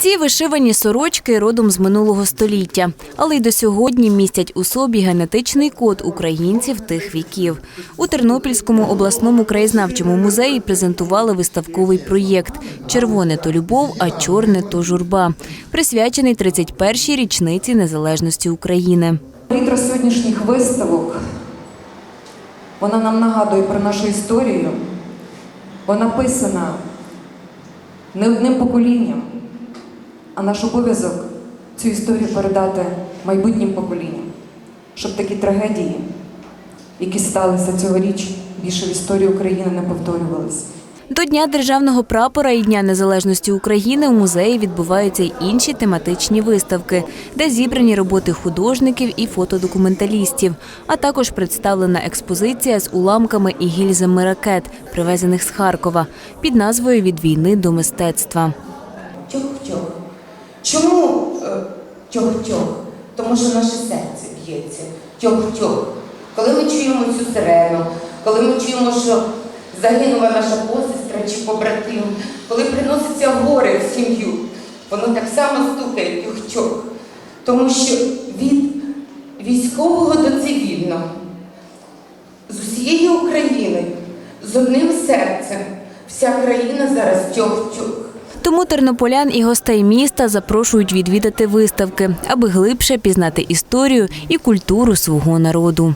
Ці вишивані сорочки родом з минулого століття, але й до сьогодні містять у собі генетичний код українців тих віків. У Тернопільському обласному краєзнавчому музеї презентували виставковий проєкт Червоне то любов, а чорне то журба, присвячений 31-й річниці незалежності України. Літра сьогоднішніх виставок вона нам нагадує про нашу історію, бо написана не одним поколінням, а наш обов'язок цю історію передати майбутнім поколінням, щоб такі трагедії, які сталися цьогоріч, більше в історії України не повторювалися. До Дня державного прапора і Дня незалежності України у музеї відбуваються й інші тематичні виставки, де зібрані роботи художників і фотодокументалістів, а також представлена експозиція з уламками і гільзами ракет, привезених з Харкова, під назвою Від війни до мистецтва. Чому е, тьох-тьох? Тому що наше серце б'ється. Тьох-тьох. Коли ми чуємо цю сирену, коли ми чуємо, що загинула наша посестра чи побратим, коли приноситься горе в сім'ю, воно так само стукає тьох-тьох. Тому що від військового до цивільного, з усієї України, з одним серцем, вся країна зараз тьох-тьох. Тому тернополян і гостей міста запрошують відвідати виставки, аби глибше пізнати історію і культуру свого народу.